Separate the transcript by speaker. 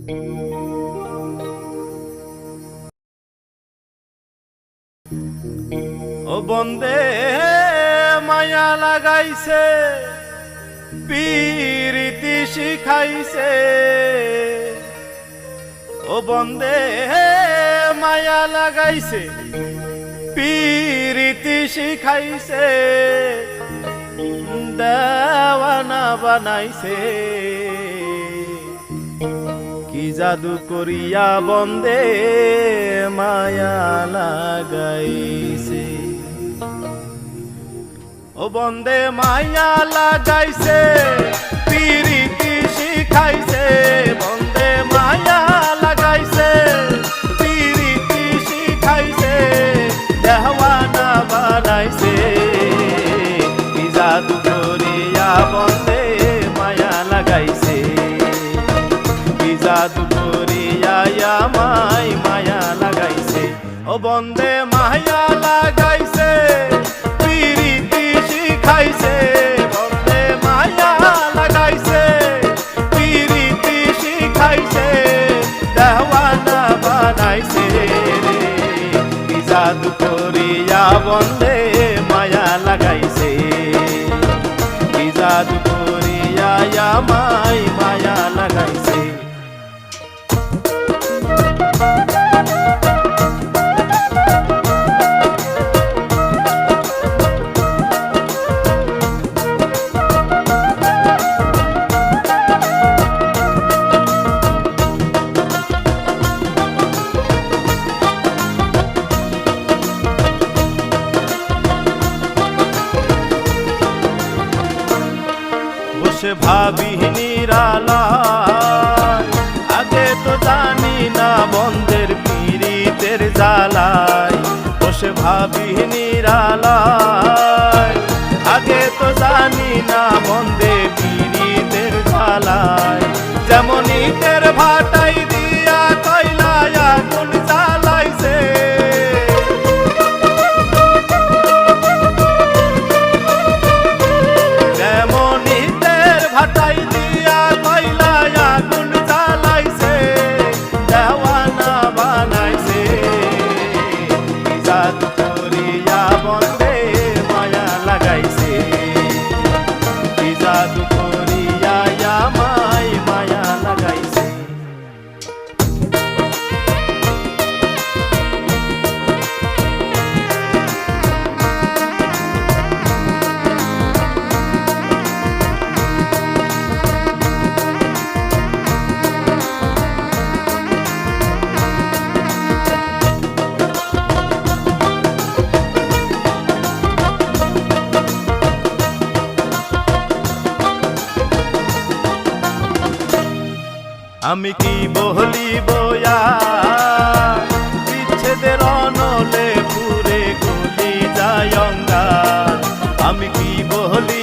Speaker 1: ও বন্দে মায়া লাগাইছে পীরিতি শিখাইছে। ও বন্দে মায়া লাগাইছে পীরিতি শিখাইছে। দেওয়ানা বানাইছে। কি জাদু করিয়া বন্দে মায়া লাগাইছে? ও বন্দে মায়া লাগাইছে পিরিতি শিখাইছে বন্দে জাদু করিয়া বন্দে মায়া লাগাইছে। কি জাদু করিয়া মাই মায়া লাগাইছে। ভাবি নিরালা আগে তো জানি না বন্ধের পীড়িতের জ্বালায়, বসে ভাবি নিরালা আগে তো জানি না বন্ধে লাগাইছে আমি কি বহলি বয়া? বিচ্ছেদের অনলে পুরে গলি যায়ঙ্গা আমি কি বহলি